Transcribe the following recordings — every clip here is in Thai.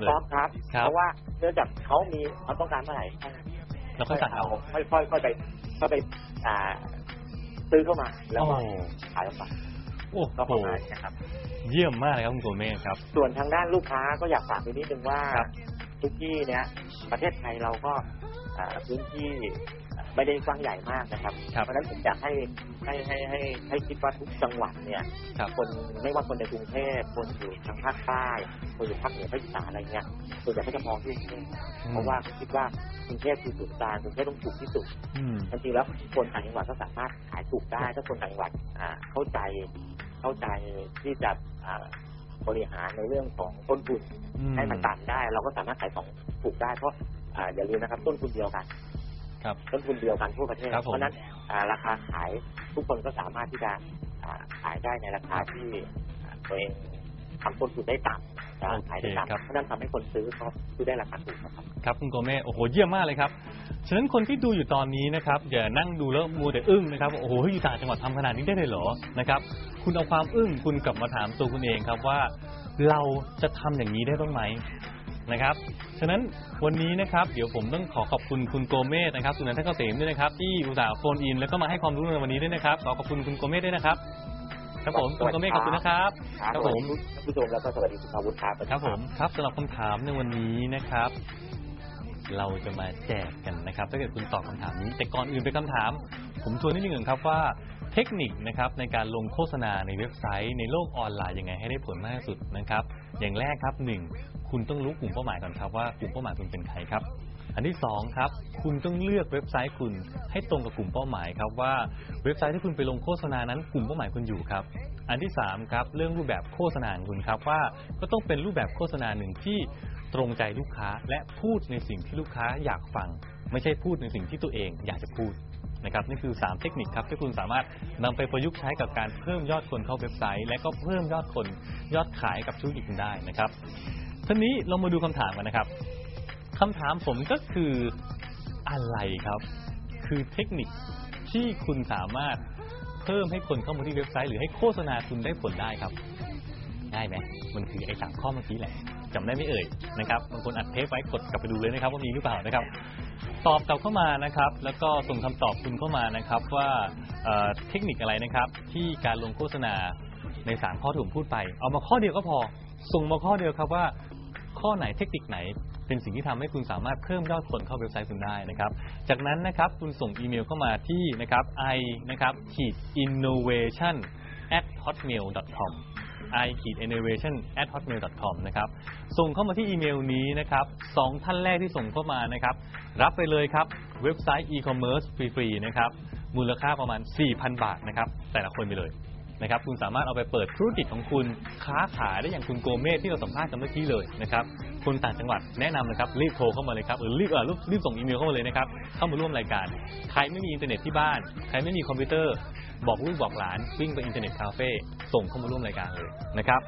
เลยต็อกครับครับ เพราะว่าเนื่องจากเขามีเขาต้องการเมื่อไหร่แล้วค่อยสั่งเอาค่อยค่อยค่อยไปค่อยไปอ่า ซื้อเข้ามา แล้วโอ้ก็ขายออกไปโอ้ก็โหประมาณนี้นะครับ เยี่ยมมากเลยครับคุณโกเม่ครับ ส่วนทางด้านลูกค้าก็อยากฝากไปนิดนึงว่าครับทุกที่เนี้ยประเทศไทยเราก็อ่าพื้นที่ ไม่ได้กว้างใหญ่มากนะครับครับ เพราะฉะนั้นผมอยากให้ให้ให้ให้ให้คิดว่าทุกจังหวัดเนี่ยครับคนไม่ว่าคนในกรุงเทพคนอยู่ทางภาคใต้คนอยู่ภาคเหนือภาคอีสานอะไรเงี้ยส่วนใหญ่ก็จะมองที่กรุงเทพเพราะว่าเขาคิดว่ากรุงเทพคือศูนย์กลางกรุงเทพต้องถูกที่สุดอืมจริงๆแล้วคนต่างจังหวัดก็สามารถขายถูกได้ถ้าคนต่างจังหวัดอ่าเข้าใจเข้าใจที่จะอ่าบริหารในเรื่องของต้นทุนอืมให้มันต่ำได้ เราก็สามารถขายของถูกได้เพราะอ่าอย่าลืมนะครับต้นทุนเดียวกันครับ ต้นทุนเดียวกันทั่วประเทศครับผมเพราะฉะนั้นอ่าราคาขายทุกคนก็สามารถที่จะอ่าขายได้ในราคาที่อ่าตัวเองทำต้นทุนได้ต่ำจะขายได้โอเคครับต่ำเพราะฉะนั้นทำให้คนซื้อเขาซื้อได้ราคาถูกนะครับครับคุณโกเม่โอ้โหเยี่ยมมากเลยครับฉะนั้นคนที่ดูอยู่ตอนนี้นะครับอย่านั่งดูแล้วมัวแต่อึ้งนะครับโอ้โหอยู่ต่างจังหวัดทำขนาดนี้ได้เลยเหรอนะครับคุณเอาความอึ้งคุณกลับมาถามตัวคุณเองครับว่า เราจะทำอย่างนี้ได้บ้างไหม นะครับ ฉะนั้นวันนี้นะครับเดี๋ยวผมต้องขอขอบคุณคุณโกเม่นะครับสุนันทเกษมด้วยนะครับที่อุตส่าห์โฟนอิน แล้วก็มาให้ความรู้ในวันนี้ด้วยนะครับขอขอบคุณคุณโกเม่ด้วยนะครับครับผมคุณโกเม่ขอบคุณนะครับครับผมท่านผู้ชมแล้วก็สวัสดีคุณอาวุธครับครับผมครับสำหรับคำถามในวันนี้นะครับ เราจะมาแจกกันนะครับ ถ้าเกิดคุณตอบคำถามนี้ แต่ก่อนอื่นเป็นคำถาม ผมชวนนิดนึงก่อนครับว่าเทคนิคนะครับในการลงโฆษณาในเว็บไซต์ ในโลกออนไลน์ยังไงให้ได้ผลมากที่สุดนะครับ อย่างแรกครับหนึ่งคุณต้องรู้กลุ่มเป้าหมายก่อนครับว่ากลุ่มเป้าหมายคุณเป็นใครครับ อันที่สองครับคุณต้องเลือกเว็บไซต์คุณให้ตรงกับกลุ่มเป้าหมายครับว่าเว็บไซต์ที่คุณไปลงโฆษณานั้นกลุ่มเป้าหมายคุณอยู่ครับ อันที่สามครับเรื่องรูปแบบโฆษณาของคุณครับว่าก็ต้องเป็นรูปแบบโฆษณาหนึ่งที่ตรงใจลูกค้าและพูดในสิ่งที่ลูกค้าอยากฟัง ไม่ใช่พูดในสิ่งที่ตัวเองอยากจะพูดนะครับนี่คือ 3 เทคนิคครับที่คุณสามารถนำไปประยุกต์ใช้กับการเพิ่มยอดคนเข้าเว็บไซต์ และก็เพิ่มยอดคนยอดขายกับธุรกิจคุณได้นะครับทีนี้เรามาดูคำถามกันนะครับ คำถามผมก็คืออะไรครับ คือเทคนิคที่คุณสามารถเพิ่มให้คนเข้ามาที่เว็บไซต์ หรือให้โฆษณาคุณได้ผลได้ครับง่ายไหมมันคือไอ้สามข้อเมื่อกี้แหละจำได้ไม่เอ่ยนะครับบางคนอัดเทปไว้กดกลับไปดูเลยนะครับว่ามีหรือเปล่านะครับ ตอบกลับเข้ามานะครับ แล้วก็ส่งคำตอบคุณเข้ามานะครับว่าเเทคนิคอะไรนะครับ ที่การลงโฆษณาในสามข้อที่ผมพูดไป เอามาข้อเดียวก็พอ ส่งมาข้อเดียวครับว่า ข้อไหนเทคนิคไหน เป็นสิ่งที่ทำให้คุณสามารถเพิ่มยอดคนเข้าเว็บไซต์คุณได้นะครับ จากนั้นนะครับคุณส่งอีเมลเข้ามาที่นะครับ i นะครับขีด innovation at hotmail com i innovation at hotmail com นะครับ ส่งเข้ามาที่อีเมลนี้นะครับสองท่านแรกที่ส่งเข้ามานะครับ รับไปเลยครับ เว็บไซต์ e-commerce ฟรีๆนะครับ มูลค่าประมาณ 4,000 บาทนะครับ แต่ละคนไปเลยนะครับคุณสามารถเอาไปเปิดธุรกิจของคุณค้าขายได้อย่างคุณโกเมสที่เราสัมภาษณ์กันเมื่อกี้เลยนะครับ คนต่างจังหวัดแนะนำนะครับรีบโทรเข้ามาเลยครับหรือรีบเออรีบรีบส่งอีเมลเข้ามาเลยนะครับเข้ามาร่วมรายการ ใครไม่มีอินเทอร์เน็ตที่บ้าน ใครไม่มีคอมพิวเตอร์ บอกลูกบอกหลานวิ่งไปอินเทอร์เน็ตคาเฟ่ส่งเข้ามาร่วมรายการเลยนะครับ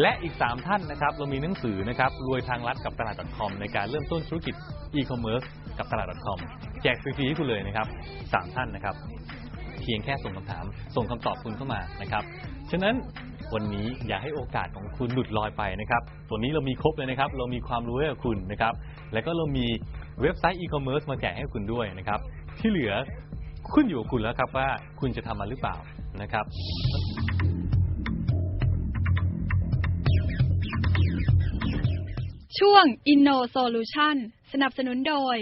และอีก 3 ท่านนะครับเรามีหนังสือนะครับรวยทางลัดกับตลาด .com ในการเริ่มต้นธุรกิจ e-commerce กับตลาด .com แจกฟรีๆให้คุณเลยนะครับ3ท่านนะครับเพียงแค่ส่งคำถาม ส่งคำตอบคุณเข้ามานะครับฉะนั้น วันนี้อย่าให้โอกาสของคุณหลุดลอยไปนะครับตัวนี้เรามีครบเลยนะครับ เรามีความรู้ให้กับคุณนะครับ แล้วก็เรามีเว็บไซต์ e-commerce มาแจกให้คุณด้วยนะครับ ที่เหลือขึ้นอยู่กับคุณแล้วครับว่าคุณจะทำมันหรือเปล่านะครับช่วง Inno Solution สนับสนุนโดย